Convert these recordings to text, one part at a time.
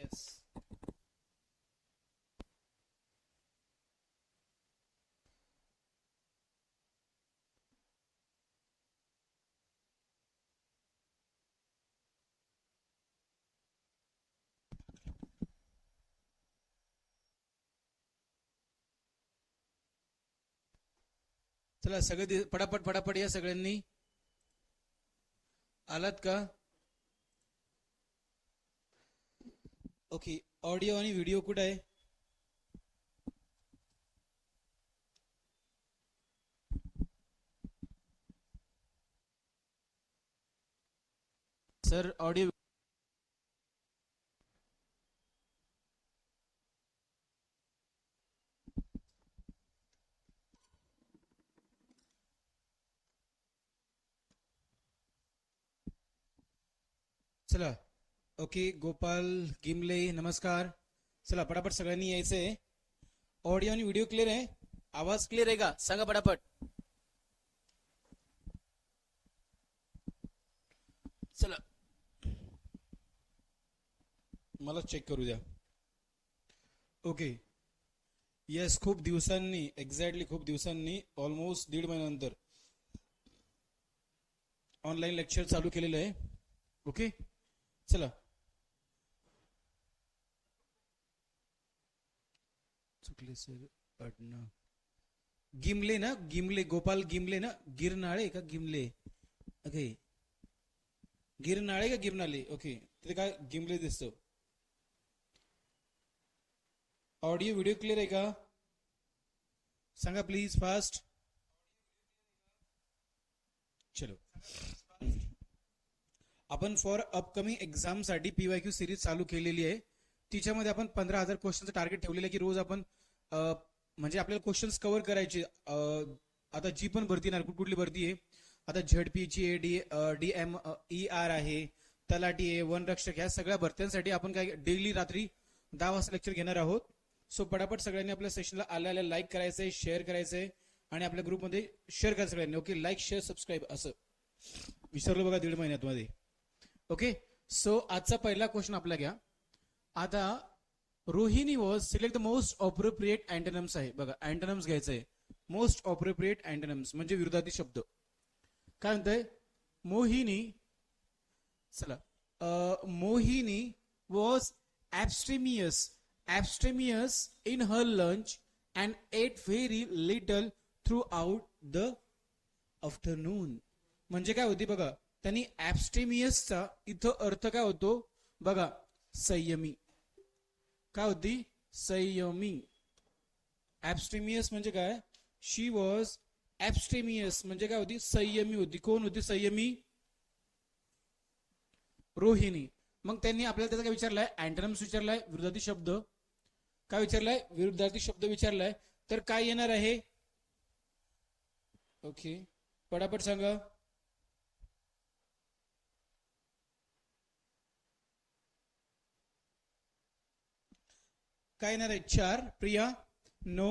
Yes चला सगळे पटापट पटापट या सगळ्यांनी. आलात का? ओके ऑडिओ आणि व्हिडिओ कुठं आहे? सर ऑडिओ चला. ओके गोपाल गिमले नमस्कार. चला पटापट सगळ्यांनी यायचंय ऑडिओ आणि व्हिडिओ क्लिअर आहे? आवाज क्लिअर आहे का? सांगा पटापट. चला. मला चेक करू द्या. ओके. येस खूप दिवसांनी एक्झॅक्टली खूप दिवसांनी ऑलमोस्ट दीड महिन्यानंतर ऑनलाईन लेक्चर चालू केलेलं आहे. ओके? चला. चुकले सर आडनाव गिमले ना गिमले गोपाल गिमले ना गिरनाळे का गिमले? ओके गिरनाळे का गिरनाळे ओके तिथे काय गिमले दिसतो. ऑडिओ व्हिडिओ क्लिअर आहे का? सांगा प्लीज फास्ट चलो. आपण फॉर अपकमिंग एक्झामसाठी पीवाय सिरीज चालू केलेली आहे. तिच्यामध्ये आपण पंधरा हजार क्वेश्चनचं टार्गेट ठेवलेलं आहे की रोज आपण म्हणजे आपल्याला क्वेश्चन्स कव्हर करायचे. आता जी पण भरती येणार कुठली भरती आहे? आता झेडपीची आहे D D M E R आहे तलाटी आहे वनरक्षक ह्या सगळ्या भरत्यांसाठी आपण काय डेली रात्री दहा वाजता लेक्चर घेणार आहोत. सो पटापट सगळ्यांनी आपल्या सेशनला आल्या आल्या लाईक करायचंय शेअर करायचंय आणि आपल्या ग्रुपमध्ये शेअर करायचं सगळ्यांनी. ओके लाईक शेअर सबस्क्राईब असं. विसरलो बघा दीड महिन्यात मध्ये. ओके सो आजचा पहिला क्वेश्चन आपला घ्या. आता Rohini was select the most appropriate antonyms आहे. बघा अँटनम्स घ्यायचं आहे मोस्ट ऑप्रोप्रिएट अँटनम्स म्हणजे विरोधाती शब्द. काय म्हणतंय? मोहिनी चला. Mohini was abstemious abstemious in her lunch and ate very little throughout the afternoon म्हणजे काय होती बघा? त्यांनी ऍबस्टेमियसचा इथं अर्थ काय होतो? बघा संयमी. काय होती संयमी ऍबस्टेमियस म्हणजे काय? शी वॉज ऍबस्टेमियस म्हणजे काय होती? संयमी होती. कोण होती? संयमी रोहिणी. मग त्यांनी आपल्याला त्याचा काय विचारलाय? अँटनम्स विचारलाय. विरुद्धार्थी शब्द. काय विचारलाय? विरुद्धार्थी शब्द विचारलाय. तर काय येणार आहे? ओके पटापट सांगा. काय येणार आहे चार. प्रिया नो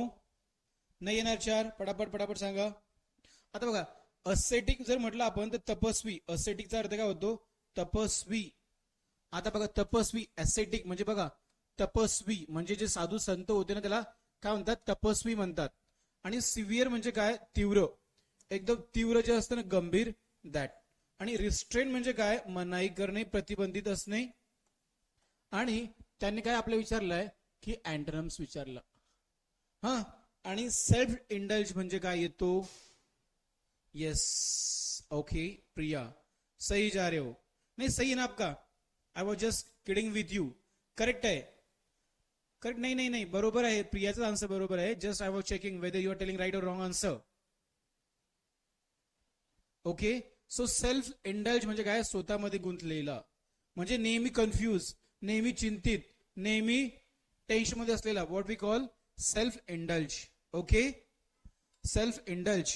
नाही येणार चार. पटापट पटापट सांगा. आता बघा असेटिक जर म्हटलं आपण तर तपस्वी. असेटिकचा अर्थ काय होतो? तपस्वी. आता बघा तपस्वी ऍसेटिक म्हणजे बघा तपस्वी. म्हणजे जे साधू संत होते ना त्याला काय म्हणतात? तपस्वी म्हणतात. आणि सिव्हिअर म्हणजे काय? तीव्र. एकदम तीव्र जे असतं ना गंभीर दॅट आणि रिस्ट्रेन म्हणजे काय? मनाई करणे प्रतिबंधित असणे. आणि त्यांनी काय आपलं विचारलंय? की अँटनम्स विचारलं. हा आणि सेल्फ इंडल्ज म्हणजे काय येतो? यस ओके प्रिया सही जा रहे हो. नहीं सही है ना आपका. I was just kidding with you correct आहे. करेक्ट नाही नाही नाही बरोबर आहे. प्रियाचा आन्सर बरोबर आहे. Just I was checking whether you are telling right और wrong answer okay so self indulge म्हणजे काय? स्वतःमध्ये गुंतलेला. म्हणजे नेहमी कन्फ्यूज नेहमी चिंतित नेहमी टेन्शनमध्ये असलेला what we call self indulge okay self indulge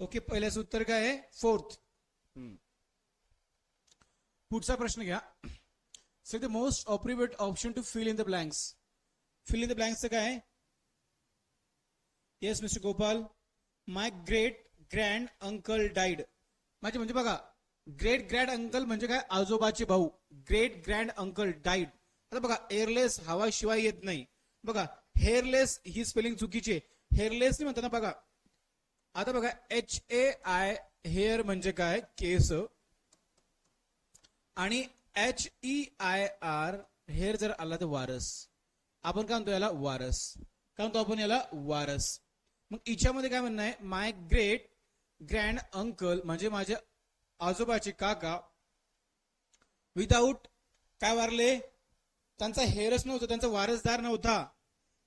okay पहिल्याचं उत्तर काय आहे? फोर्थ पुढचा प्रश्न घ्या. So the most appropriate option to fill in the blanks fill in the ब्लँक्सचं काय आहे? Yes mister Gopal my great grand uncle died माझे म्हणजे बघा ग्रेट ग्रँड अंकल म्हणजे काय? आजोबाचे भाऊ. ग्रेट ग्रँड अंकल डाईड आता बघा एअरलेस हवा शिवाय येत नाही. बघा हेअरलेस ही स्पेलिंग चुकीची आहे. हेअरलेस नाही म्हणताना बघा आता बघा एच ए आय हेअर म्हणजे काय? केस. आणि H E I R heir जर आला तर वारस. आपण काय म्हणतो याला? वारस. काय म्हणतो आपण याला? वारस. मग हिच्यामध्ये काय म्हणणं आहे? माय ग्रेट ग्रँड अंकल म्हणजे माझे आजोबाचे काका विदाऊट काय वारले? त्यांचा हेअरच नव्हता त्यांचा वारसदार नव्हता.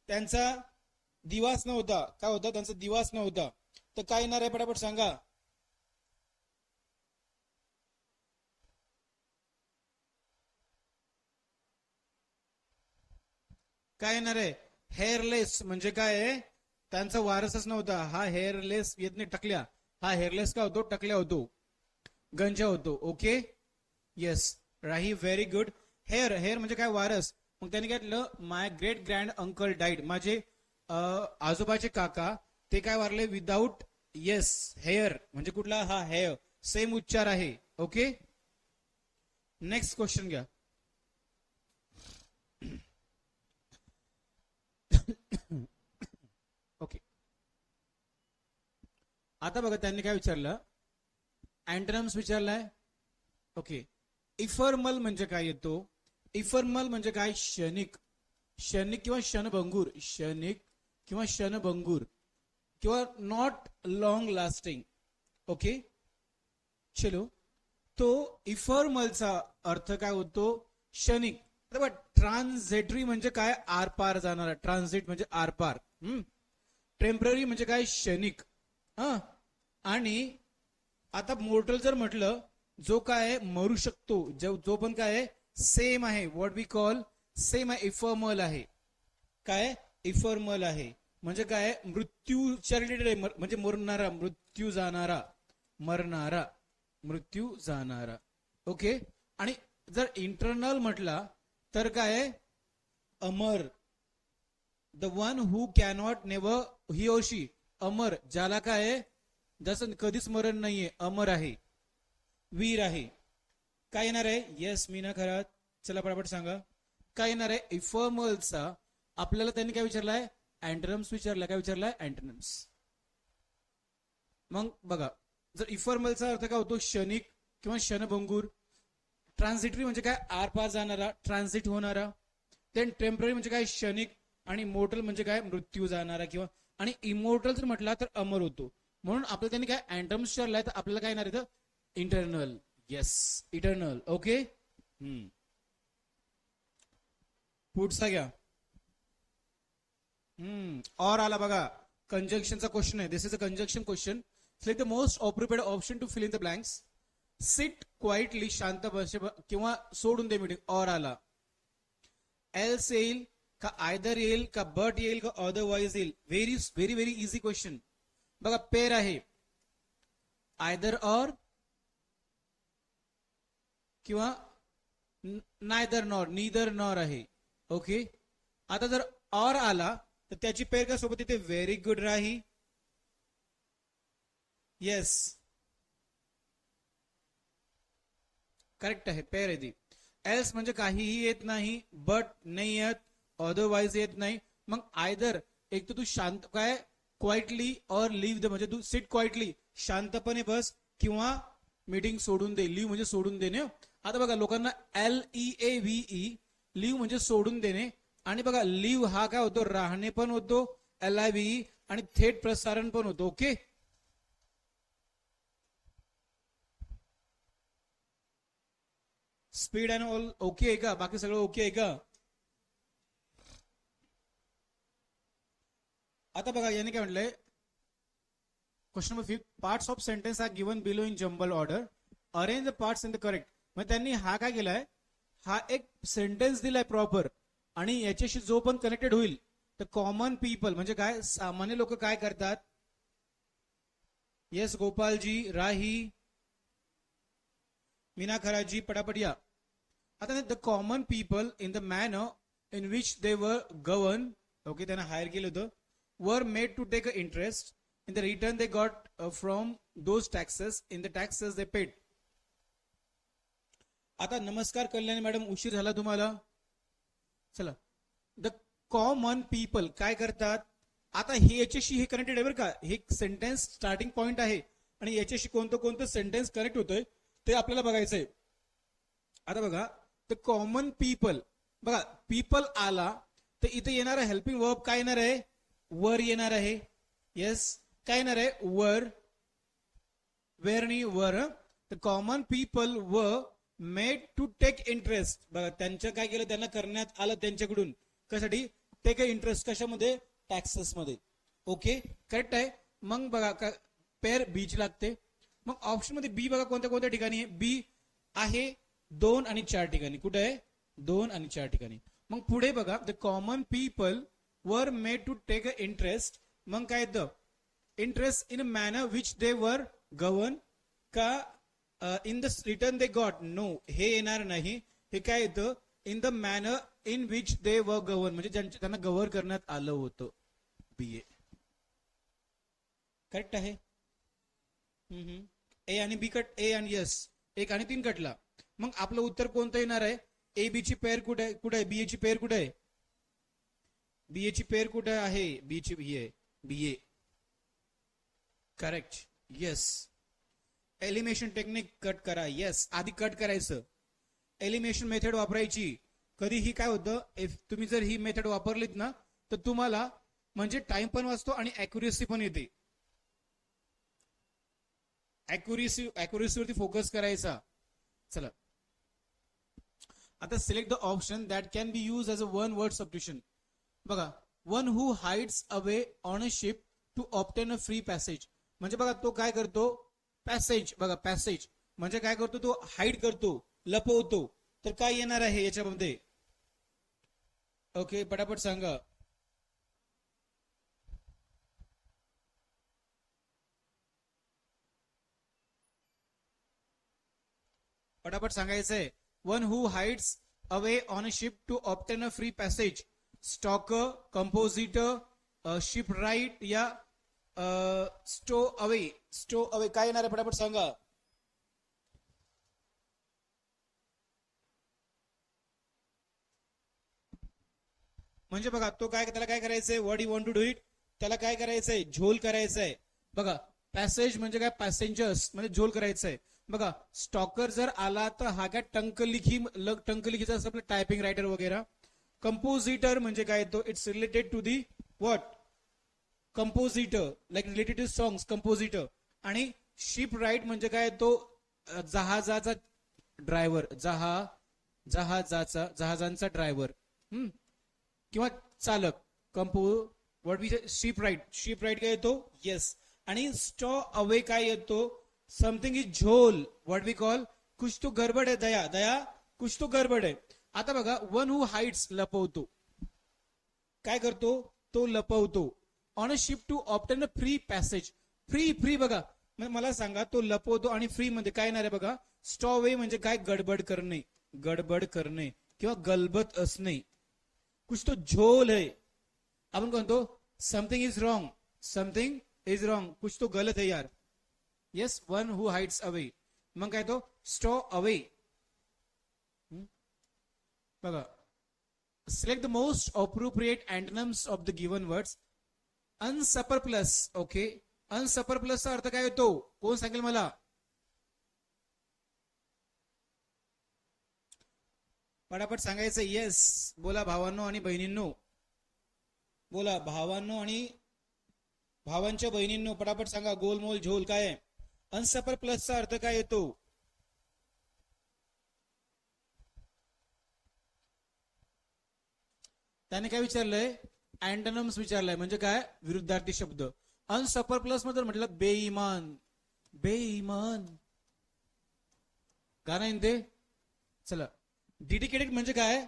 त्यांचा दिवास नव्हता. काय होता? त्यांचा दिवास नव्हता. तर काय येणार आहे पटापट सांगा? काय येणार आहे? हेअरलेस म्हणजे काय आहे? त्यांचा वारसच नव्हता. हा हेअरलेस येत नाही टकल्या. हा हेअरलेस का होतो? टकल्या होतो. गंजा होतो. Okay yes Rahi very good heir heir म्हणजे काय वारस? मग त्यांनी काय my great grand uncle died माझे आजोबाचे काका ते काय वारले? विदाऊट येस हेअर म्हणजे कुठला? हा हेअर सेम उच्चार आहे. ओके नेक्स्ट क्वेश्चन घ्या. ओके आता बघा त्यांनी काय विचारलं? अँटनम्स विचारलाय? ओके इफर्मल म्हणजे काय येतो? इफर्मल म्हणजे काय? क्षणिक. क्षणिक किंवा क्षणभंगूर. क्षणिक किंवा क्षणभंगूर. किंवा नॉट लॉंग लास्टिंग ओके चलो. तो इफॉर्मलचा अर्थ काय होतो? क्षणिक. ट्रान्झेटरी म्हणजे काय? आरपार जाणारा. ट्रान्झिट म्हणजे आरपार टेंपररी म्हणजे काय? क्षणिक. हा? आणि आता मोर्टल जर म्हटलं जो काय आहे, मरू शकतो. जो जो पण काय आहे सेम आहे. व्हॉट वी कॉल सेम आहे. इफर्मल आहे. काय? इफर्मल आहे. म्हणजे काय? मृत्यूच्या रिलेटेड आहे. म्हणजे मरणारा मृत्यू जाणारा मरणारा मृत्यू जाणारा. ओके आणि जर इंटरनल म्हटला तर काय? आहे? अमर the one who cannot never ही ओशी अमर. ज्याला काय? ज्याचं जसं कधीच मरण नाहीये. अमर आहे. वीर आहे. काय येणार आहे? येस मीना खरं. चला पटापट सांगा. काय येणार आहे? इफर्मलचा आपल्याला त्यांनी काय विचारलाय? अँटनम्स विचारला काय विचारलाय? अँटनम्स मग बघा. जर इफर्मलचा अर्थ काय होतो? क्षणिक किंवा क्षणभंगूर ट्रान्झिटरी म्हणजे काय? आरपार जाणारा ट्रान्झिट होणारा. देन टेंपररी म्हणजे काय? क्षणिक आणि मोर्टल म्हणजे काय? मृत्यू जाणारा किंवा आणि इमोर्टल जर म्हटला तर अमर होतो. म्हणून आपल्याला त्यांनी काय? अँटम्स विचारलाय. तर आपल्याला काय येणार इथं इंटरनल येस इटर्नल ओके पुढचा घ्या हम्म और आला बघा. कंजंक्शनचा क्वेश्चन आहे. This is a conjunction question select the most appropriate option to fill in the blanks sit quietly शांत बसे किंवा सोडून दे मीटिंग और आला. एल्स येईल का आयदर येईल का बट येईल का अदरवाईज येईल? Very very very easy question बघा पेर आहे. आयदर और किंवा नायदर नॉर नीदर नॉर आहे. ओके? आता जर ऑर आला तर त्याची पेर का सोबत इथे very good Rahi? Yes correct आहे पेर आहे ती. एल्स म्हणजे काहीही येत नाही बट नाही येत अदरवाईज येत नाही. मग आयदर एक तर तू शांत काय? क्वाइटली और लिव्ह द म्हणजे तू सिट क्वाइटली शांतपणे बस किंवा मीटिंग सोडून दे लिव्ह म्हणजे सोडून देणे हो. आता बघा लोकांना L E A V E leave म्हणजे सोडून देणे. आणि बघा लिव्ह हा काय होतो? राहणे पण होतो एल आय व्ही आणि थेट प्रसारण पण होतो okay? Speed and all okay आहे का? बाकी सगळं ओके आहे का? आता बघा याने काय म्हटलंय? Question number fifth parts of sentence are given below in jumbled order arrange the parts in the correct मग त्यांनी हा काय केलाय? हा एक सेंटेन्स दिलाय प्रॉपर आणि याच्याशी जो पण कनेक्टेड होईल तर कॉमन पीपल म्हणजे काय सामान्य लोक काय करतात? येस गोपालजी राही मीना खराजी पटापटिया आता the common people in the manner in which they were govern okay त्यांना हायर केलं होतं were made to take a interest in the return they got from those taxes in the taxes they paid आता नमस्कार Kalyani madam उशीर झाला तुम्हाला? चला. The common people काय करतात? आता हे याच्याशी हे कनेक्टेड आहे बरं का. हे सेंटेन्स स्टार्टिंग पॉईंट आहे. आणि याच्याशी कोणतं कोणतं सेंटेन्स कनेक्ट होतंय ते आपल्याला बघायचंय. आता बघा द कॉमन पीपल बघा पीपल आला तर इथे येणारा हेल्पिंग वर्ब काय येणार आहे? वर येणार आहे. येस काय येणार आहे? Were. Were were. The common people were made to take interest बघा त्यांचं काय केलं त्यांना करण्यात आलं त्यांच्याकडून. कशासाठी? टेक इंटरेस्ट कशामध्ये? टॅक्सेस मध्ये. ओके करेक्ट आहे? मग बघा पेअर बीच लागते. मग ऑप्शनमध्ये बी बघा कोणत्या कोणत्या ठिकाणी आहे? बी आहे दोन आणि चार ठिकाणी. कुठे आहे? दोन आणि चार ठिकाणी. मग पुढे बघा the common people were made to take a interest मग काय येतं? Interest in a manner which they were govern का in the return they got no हे येणार नाही. हे काय येतं? In the manner in which they were govern म्हणजे ज्यांच्या त्यांना गव्हर्न करण्यात आलं होतं. बी ए करेक्ट आहे? ए आणि बी कट ए आणि यस एक आणि तीन कटला. मग आपलं उत्तर कोणतं येणार आहे? ए बी ची पेअर कुठे आहे कुठे आहे? बी ए ची पेअर कुठे आहे? बी ए ची पेअर कुठे आहे? बी ची B A B A correct yes elimination technique cut करा. येस आधी कट करायचं. एलिमिनेशन मेथड वापरायची. कधीही काय होतं इफ तुम्ही जर ही मेथड वापरलीत ना तर तुम्हाला म्हणजे टाइम पण वाचतो आणि अॅक्युरेसी पण येते. अॅक्युरेसी अॅक्युरेसीवरती फोकस करायचा. चला. आता select the option that can be use as a one word substitution बघा one who hides away on a ship to obtain a free passage म्हणजे बघा तो काय करतो? पॅसेज बघा पॅसेज म्हणजे काय करतो तो? हाईड करतो लपवतो. तर काय येणार आहे याच्यामध्ये? ओके पटापट सांगा. पटापट सांगायचंय one who hides away on a ship to obtain a free passage stalker compositor shipwright या स्टो अवे स्टो अवे काय येणार आहे? पटापट सांगा. म्हणजे बघा तो काय त्याला काय करायचंय? What you want to do it त्याला काय करायचंय? झोल करायचंय. बघा पॅसेज म्हणजे काय? पॅसेंजर्स म्हणजे झोल करायचंय. बघा स्टॉकर जर आला तर हा काय टंकलिखी लग टंकलिखीचा असं आपलं टायपिंग रायटर वगैरे. कंपोजिटर म्हणजे काय तो? It's related to the what compositor like related to songs compositor आणि शिप राईट म्हणजे काय? तो जहाजाचा ड्रायव्हर जहा जहाजाचा जहाजांचा ड्रायव्हर किंवा चालक compo what we shipwright shipwright काय येतो? येस आणि स्टॉ अवे काय येतो? समथिंग इज झोल व्हॉट वी कॉल कुछ तो गडबड आहे दया दया कुछ तो गडबड आहे आता बघा वन हू हाइट्स लपवतो काय करतो तो लपवतो on a ship to obtain a free passage free free बघा. मग मला सांगा तो लपवतो आणि फ्री मध्ये काय येणार आहे बघा? स्टॉ वे म्हणजे काय? गडबड करणे. गडबड करणे. किंवा गलबत असणे. कुछ तो झोल है. आपण म्हणतो something is wrong something is wrong कुछ तो गलत है यार. Yes one who hides away मग काय तो? स्टॉ अवे बघा. Select the most appropriate antonyms of the given words unscrupulous okay अनसपर प्लसचा अर्थ काय होतो? कोण सांगेल मला? पटापट सांगायचं येस बोला भावांनो आणि बहिणींनो. बोला भावांनो आणि भावांच्या बहिणींनो पटापट सांगा गोलमोल झोल काय अनसपर प्लसचा अर्थ काय येतो? त्याने काय विचारलंय? अँटनम्स विचारलंय म्हणजे काय? विरुद्धार्थी शब्द. अनसपर प्लसमध्ये म्हटलं बेईमान. बेईमान. का नाही ते? चला. डेडिकेटेड म्हणजे काय?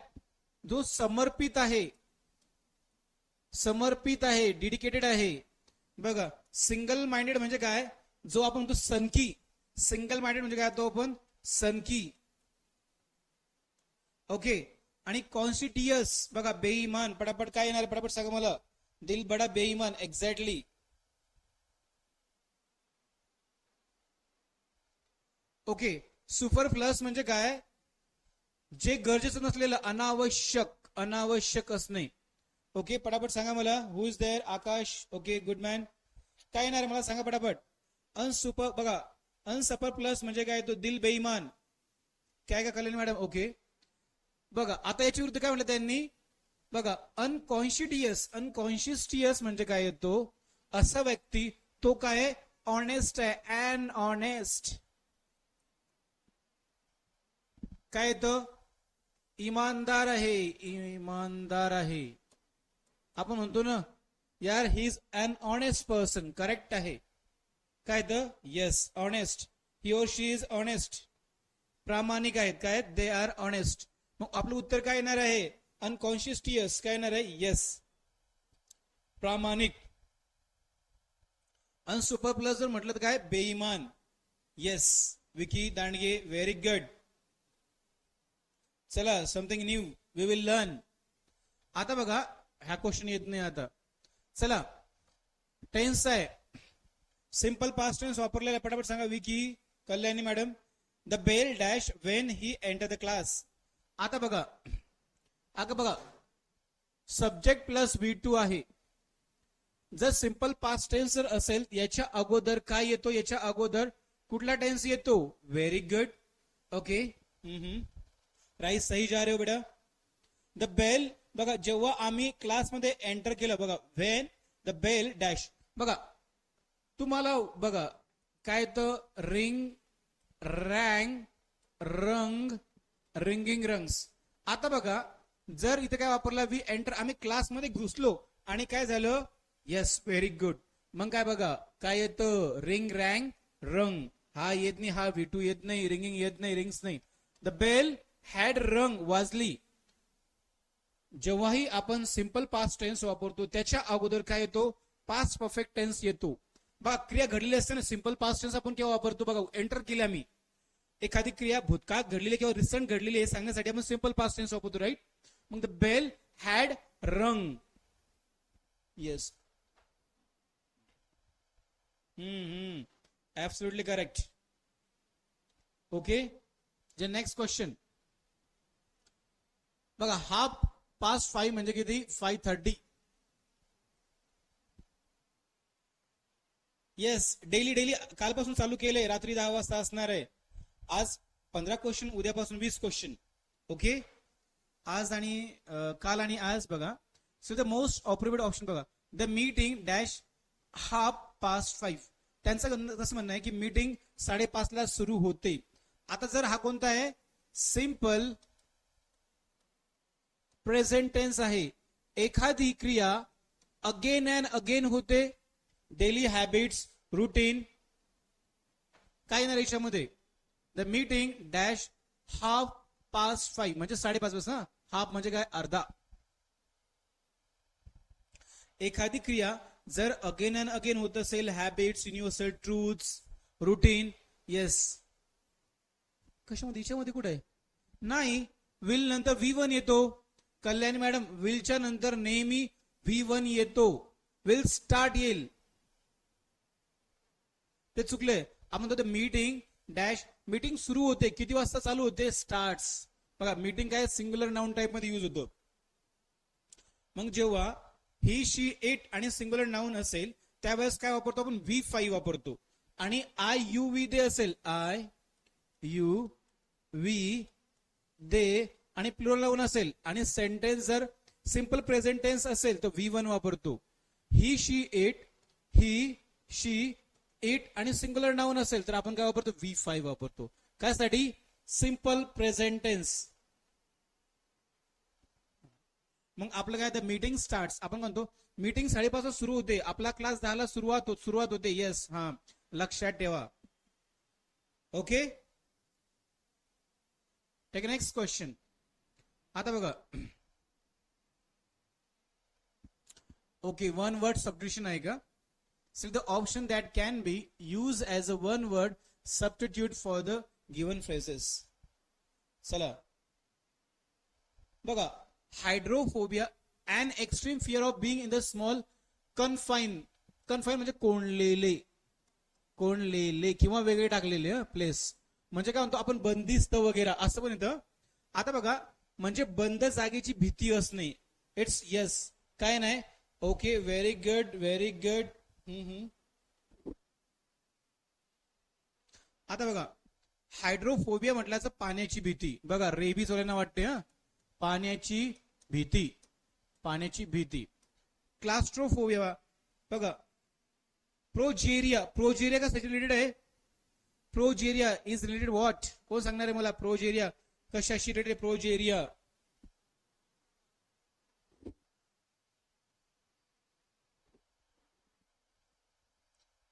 जो समर्पित आहे. समर्पित आहे डेडिकेटेड आहे. बघा सिंगल माइंडेड म्हणजे काय? जो आपण म्हणतो सनकी. सिंगल माइंडेड म्हणजे काय तो आपण? सनकी. ओके? आणि कॉन्स्टिटियस बघा बेईमान पटापट काय येणार पटापट सांगा मला. दिल बडा बेईमान एक्झॅक्टली ओके सुपर प्लस म्हणजे काय? जे गरजेचं नसलेलं अनावश्यक अनावश्यक असणे ओके पटापट सांगा मला who is there Akash? Okay good man काय येणार मला सांगा पटापट. अनसुपर बघा अनसपर प्लस म्हणजे काय? तो दिल बेईमान. काय काय कल्याण मॅडम ओके बघा आता याच्या विरुद्ध काय म्हटलं त्यांनी? बघा अनकॉन्शियस अनकॉन्शियस म्हणजे काय येतो? असा व्यक्ती तो काय ऑनेस्ट आहे अन ऑनेस्ट काय येतं? इमानदार आहे इमानदार आहे. आपण म्हणतो ना यार he is an honest person correct आहे. काय तर yes honest he or she is honest प्रामाणिक आहेत काय दे आर ऑनेस्ट मग आपलं उत्तर काय येणार आहे? अनकॉन्शियसटियस काय येणार आहे? येस प्रामाणिक. अनसुपर प्लस जर म्हटलं तर काय? बेईमान. Yes Vicky Dandge very good चला something new we will learn आता बघा ह्या क्वेश्चन येत नाही आता. चला. टेन्स आहे. सिंपल पास्ट टेन्स वापरलेला पटापट सांगा Vicky Kalyani madam. The bell dash when he enter the class आता बघा. आता बघा. सब्जेक्ट प्लस व्ही टू आहे. जर सिंपल पास्ट टेन्स जर असेल याच्या अगोदर काय येतो? याच्या अगोदर कुठला टेन्स येतो? व्हेरी गुड ओके राईस सही जा रहे हो बेटा. द बेल बघा जेव्हा आम्ही क्लासमध्ये एंटर केलं बघा व्हेन द बेल डॅश बघा. तुम्हाला बघा काय तर रिंग रँग रंग रिंगिंग रंग्स आता बघा जर इथे काय वापरलं वी एंटर आम्ही क्लासमध्ये घुसलो आणि काय झालं? येस व्हेरी गुड मग काय बघा काय येतं? रिंग रँग रंग हा येत नाही हा व्ही टू येत नाही रिंगिंग येत नाही रिंग्स नाही. द बेल हॅड रंग वाजली. जेव्हाही आपण सिंपल पास्ट टेन्स वापरतो त्याच्या अगोदर काय येतो? पास्ट परफेक्ट टेन्स येतो. बघा क्रिया घडलेली असते ना सिंपल पास्ट टेन्स आपण केव्हा वापरतो? बघा एंटर केल्या आम्ही. एखादी क्रिया भूतकाळात घडलेली किंवा रिसेंट घडलेली हे सांगण्यासाठी आपण सिंपल पास्ट टेन्स वापरतो राईट मग the bell had rung yes hmm absolutely correct okay जे नेक्स्ट क्वेश्चन बघा हाफ पास फाईव्ह म्हणजे किती? Five thirty yes daily daily कालपासून चालू केलंय रात्री दहा वाजता असणार आहे. आज पंधरा क्वेश्चन उद्यापासून वीस क्वेश्चन ओके आज आणि काल आणि आज बघा. So the most operated option बघा. The meeting dash half past five त्यांचं गण- कसं म्हणणं आहे की मीटिंग साडेपाच ला सुरू होते. आता जर हा कोणता आहे? सिंपल प्रेझेंट टेन्स आहे. एखादी क्रिया अगेन अँड अगेन होते. डेली हॅबिट्स रुटीन काय ना याच्यामध्ये? The meeting dash half past five म्हणजे साडेपाच वाजता. हाफ म्हणजे काय? अर्धा. एखादी क्रिया जर अगेन अँड अगेन होत असेल habits universal truth routine yes कशामध्ये? याच्यामध्ये कुठे? नाही. विल नंतर व्ही वन येतो. कल्याणी मॅडम विलच्या नंतर नेहमी व्ही वन येतो. विल स्टार्ट येईल. ते चुकले आपण म्हणतो मीटिंग डॅश मीटिंग सुरू होते. किती वाजता चालू होते? स्टार्ट बघा मीटिंग काय? सिंग्युलर नाउन टाइपमध्ये यूज होतो. मग जेव्हा ही शी एट आणि सिंग्युलर नाउन असेल त्यावेळेस काय वापरतो आपण? व्ही फाईव्ह वापरतो. आणि आय यू व्ही दे असेल. आय यू वी दे आणि प्लुरल नाउन असेल. आणि सेंटेन्स जर सिंपल प्रेझेंट टेन्स असेल तर व्ही वन वापरतो. He she it he she it आणि सिंग्युलर नाऊन असेल तर आपण काय वापरतो? व्ही फाईव्ह वापरतो. कायसाठी सिंपल प्रेझेंटेन्स मग आपलं काय तर मीटिंग स्टार्ट आपण म्हणतो मीटिंग साडेपाच सुरू होते. आपला क्लास दहाला सुरुवात होत सुरुवात होते. येस हा. लक्षात ठेवा. ओके टेक नेक्स्ट क्वेश्चन आता बघा. ओके वन वर्ड सबडिशन आहे का? So the option that can be used as a one word substitute for the given phrases. चला बघा hydrophobia and extreme fear of being in the small confine confine म्हणजे कोणलेले कोणलेले किंवा वेगळे टाकलेले प्लेस म्हणजे काय म्हणतो आपण बंदिस्त वगैरे असं पण येतं. आता बघा म्हणजे बंद जागेची भीती असणे. इट्स येस काय नाही? Okay very good very good आता बघा हायड्रोफोबिया म्हटल्याचं पाण्याची भीती. बघा रेबीज वाल्यांना वाटते हा? पाण्याची भीती. पाण्याची भीती. क्लास्ट्रोफोबिया बघा प्रोजेरिया प्रोजेरिया कसं रिलेटेड आहे? प्रोजेरिया इज रिलेटेड व्हॉट कोण सांगणार आहे मला? प्रोजेरिया कशाशी related progeria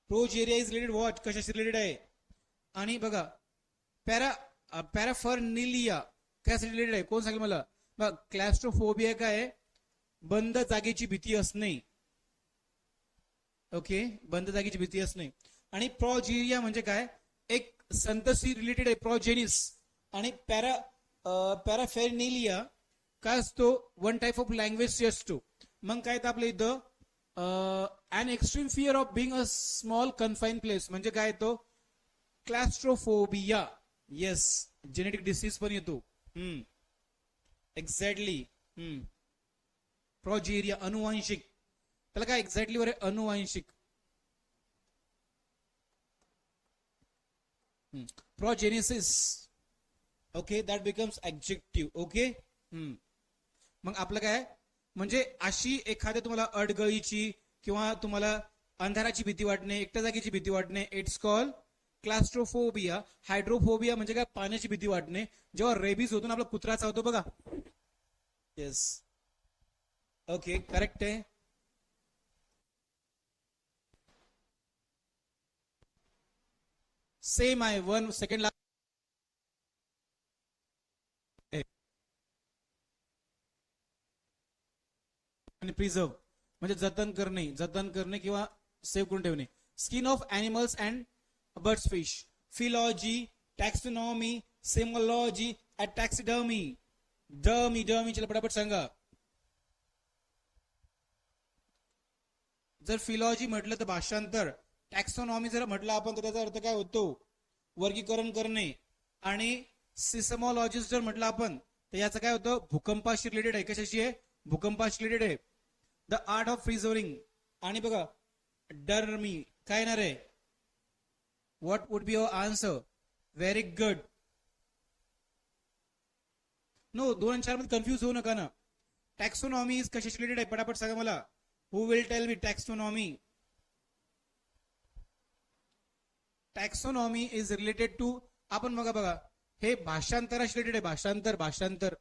progeria is related what कशाशी रिलेटेड आहे? आणि बघा पॅरा पॅराफर्निलिया कशासाठी रिलेटेड आहे? कोण सांगेल मला? बघा क्लॅस्ट्रोफोबिया काय? आहे बंद जागेची भीती असणे. ओके बंद जागेची भीती असणे. आणि प्रोजेरिया म्हणजे काय? एक संतसी रिलेटेड आहे प्रॉजेनिस आणि पॅरा पॅराफेरनिलिया काय असतो? वन टाईप ऑफ लँग्वेज असतो. मग काय तर आपल्या इथं? An extreme fear of being a small confine place म्हणजे काय येतो? क्लॅस्ट्रोफोबिया येस जेनेटिक डिसीज पण येतो. हम्म. एक्झॅक्टली हम्म. प्रोजेरिया अनुवांशिक. त्याला काय? एक्झॅक्टली वर अनुवांशिक. Progenesis okay that becomes objective okay मग आपलं काय म्हणजे अशी एखाद्या तुम्हाला अडगळीची किंवा तुम्हाला अंधाराची भीती वाटणे एकट्या जागेची भीती वाटणे इट्स कॉल क्लास्ट्रोफोबिया हायड्रोफोबिया म्हणजे काय? पाण्याची भीती वाटणे. जेव्हा रेबीज होतो ना आपला कुत्राचा होतो बघा. येस ओके करेक्ट आहे. सेम आहे. वन सेकंड आणि प्रिझर्व म्हणजे जतन करणे जतन करणे किंवा सेव्ह करून ठेवणे. Skin of animals and birds fish philology taxonomy semology taxidermy dummy dummy चला पटापट सांगा. जर फिलॉजी म्हटलं तर भाषांतर. टॅक्सोनॉमी जर म्हटलं आपण तर त्याचा अर्थ काय होतो? वर्गीकरण करणे. आणि सिसमॉलॉजिस्ट जर म्हटलं आपण तर याचं काय होतं? भूकंपाशी रिलेटेड आहे. कशाशी आहे? भूकंपाशी रिलेटेड आहे. The art of preserving. आणि बघा डरमी काय येणार आहे? What would be your answer very good no दोन आणि चारमध्ये कन्फ्युज होऊ नका ना. टॅक्सोनॉमी इज कशी रिलेटेड आहे? पटापट सांगा मला. Who will tell me taxonomy taxonomy is related to आपण बघा बघा. हे भाषांतराशी रिलेटेड आहे. भाषांतर भाषांतर.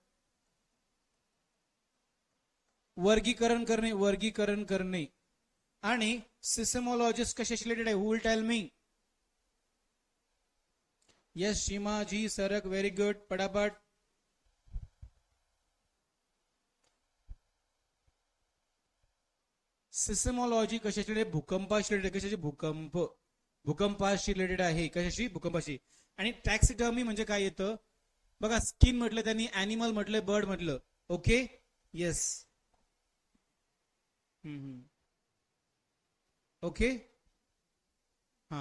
वर्गीकरण करणे वर्गीकरण करणे. आणि सिस्टमॉलॉजिस्ट कशाशी रिलेटेड आहे? Who will tell me yes Shimaji Sarak very good पटापट. सिस्टमॉलॉजी कशाशी रिलेटेड भूकंपाशी रिलेटेड कशाची भूकंप. भूकंपाशी रिलेटेड आहे. कशाशी? भूकंपाशी. आणि टॅक्सिडर्मी म्हणजे काय येतं? बघा स्किन म्हटलं त्यांनी अॅनिमल म्हटलं बर्ड म्हटलं. ओके येस ओके हा.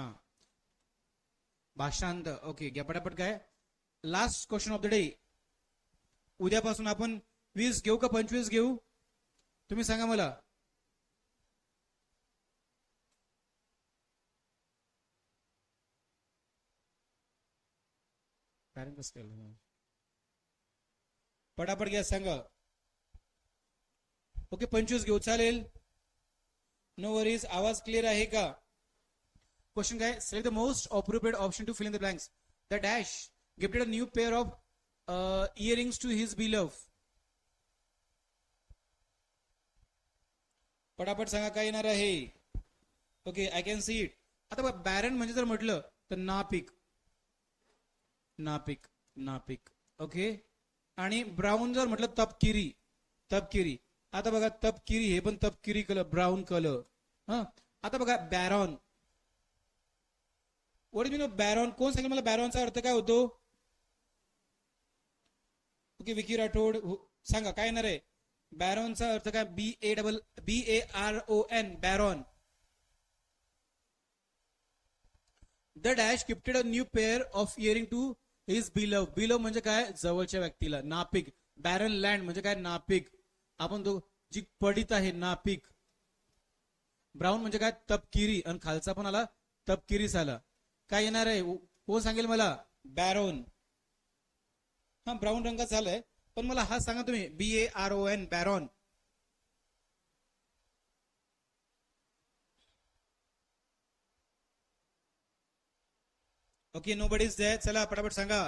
भाषांत. ओके घ्या पटापट काय? Last question of the day उद्यापासून आपण वीस घेऊ का पंचवीस घेऊ? तुम्ही सांगा मला. पटापट घ्या सांगा. ओके पंचवीस घेऊ. चालेल. नो वरीज आवाज क्लिअर आहे का? क्वेश्चन काय? Select the most appropriate option to fill in the blanks the dash gifted a new pair of earrings to his beloved पटापट सांगा काय येणार आहे. Okay I can see it आता बॅरन म्हणजे जर म्हटलं तर नापिक. नापिक नापिक. ओके आणि ब्राऊन जर म्हटलं तपकिरी. तपकिरी. आता बघा तपकिरी हे पण तपकिरी कलर ब्राऊन कलर हा? आता बघा बॅरॉन वडील मी बॅरॉन कोण सांगेल मला बॅरॉनचा अर्थ काय होतो? ओके विकी राठोड हो, सांगा काय येणार आहे? बॅरॉनचा अर्थ काय? B A double B A R O N baron the dash gifted a new pair of earring to his beloved beloved म्हणजे काय? जवळच्या व्यक्तीला नापिक. बॅरन लँड म्हणजे काय? नापिक. आपण तो जी पडित आहे नापीक. ब्राऊन म्हणजे काय? तपकिरी. आणि खालचा पण आला तपकिरीस आला काय येणार आहे? कोण सांगेल मला? बॅरोन. हा ब्राऊन रंगाचा झालाय. पण मला हा सांगा तुम्ही. B A R O N baron. Okay no buddies द्या चला पटापट सांगा.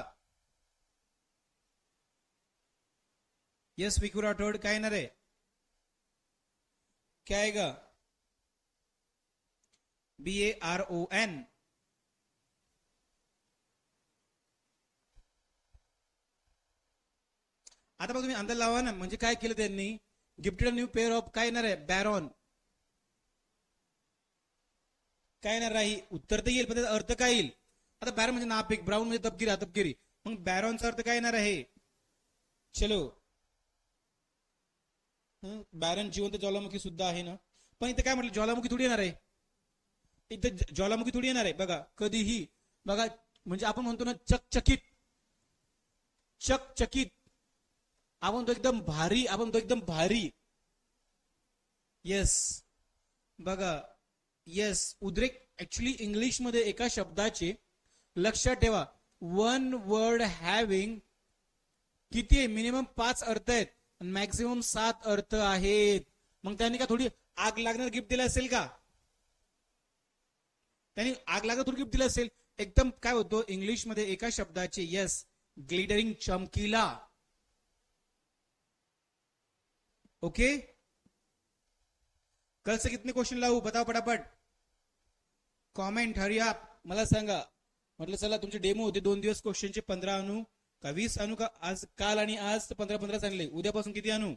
यस विकू राठोड काय ना आहे? क्या आएगा? बी ए आर ओ एन आता बघ तुम्ही अंदाज लावा ना म्हणजे काय केलं त्यांनी? गिफ्टेड न्यू पेअर ऑफ काय येणार आहे? बॅरॉन काय येणार आहे? उत्तर तर येईल पण त्याचा अर्थ काय येईल? आता बॅरॉन म्हणजे नापिक ब्राऊन म्हणजे तपकिरी तपगिरी मग बॅरॉनचा अर्थ काय येणार आहे? चलो. बॅरन जिवंत ज्वालामुखी सुद्धा आहे ना? पण इथे काय म्हटलं ज्वालामुखी थोडी येणार आहे? इथे ज्वालामुखी थोडी येणार आहे. बघा कधीही बघा म्हणजे आपण म्हणतो ना चकचकीत. चकचकीत. आपण तो एकदम भारी आपण तो एकदम भारी. येस बघा येस उद्रेक ऍक्च्युली इंग्लिशमध्ये एका शब्दाचे लक्षात ठेवा. वन वर्ड हॅव्हिंग किती आहे? मिनिमम पाच अर्थ आहेत. मॅक्झिमम सात अर्थ आहेत. मग त्यांनी का थोडी आग लागणार गिफ्ट दिलं असेल का? त्यांनी आग लागणार थोडी गिफ्ट दिलं असेल? एकदम काय होतो इंग्लिशमध्ये एका शब्दाचे यस ग्लिडरिंग चमकीला. ओके कल से कितने क्वेश्चन लावू बताओ पटापट. कॉमेंट हरी आप मला सांगा. म्हटलं चला तुमचे डेमो होते. दोन दिवस क्वेश्चनचे पंधरा आणू. का वीस आणू का? आज काल आणि आज पंधरा पंधरा पंधराच आणले उद्यापासून किती आणू?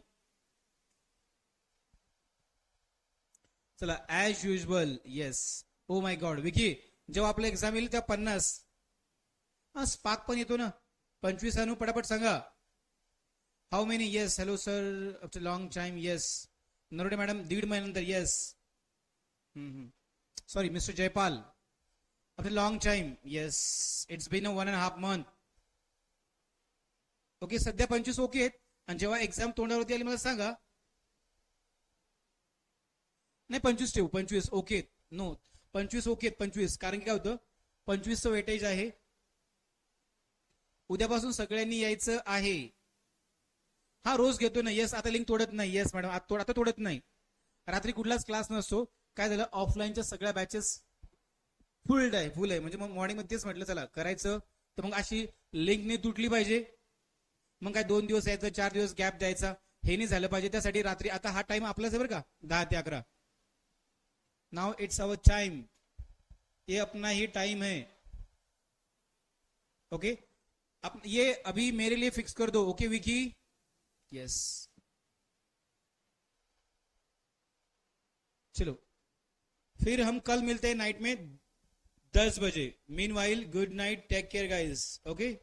चला as usual yes oh my god Vicky जेव्हा आपलं एक्झाम येईल तेव्हा पन्नास. हा स्पार्क पण येतो ना. पंचवीस आणू पटापट सांगा. How many yes hello sir after long time yes Narode madam दीड महिन्यानंतर yes sorry mister Jaypal. After long time yes it's been a one and half month okay सध्या पंचवीस ओके आहेत. आणि जेव्हा एक्झाम तोंडावरती आली मला सांगा. नाही पंचवीस ठेवू पंचवीस ओके नो पंचवीस ओके पंचवीस. कारण की काय होतं? पंचवीसचं वेटेज आहे. उद्यापासून सगळ्यांनी यायचं आहे. हा रोज घेतो ना. येस आता लिंक तोडत नाही. येस मॅडम आता तोड- आता तोडत नाही. रात्री कुठलाच क्लास नसतो. काय झालं? ऑफलाईनच्या सगळ्या बॅचेस फुल आहे फुल आहे म्हणजे मग मॉर्निंग तेच म्हटलं चला करायचं. तर मग अशी लिंक नाही तुटली पाहिजे. मग काय दोन दिवस यायचं चार दिवस गॅप द्यायचा. हे नाही झालं पाहिजे त्यासाठी रात्री आता हा टाइम आपलाच आहे बरं का दहा ते अकरा. नाउ इट्स अवर टाइम ये अपना ही टाइम है. ओके अब ये अभी मेरे लिए फिक्स कर दो ओके विकी यस चलो. फिर हम कल मिलते हैं नाइट में दस बजे. Meanwhile good night take care guys okay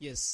yes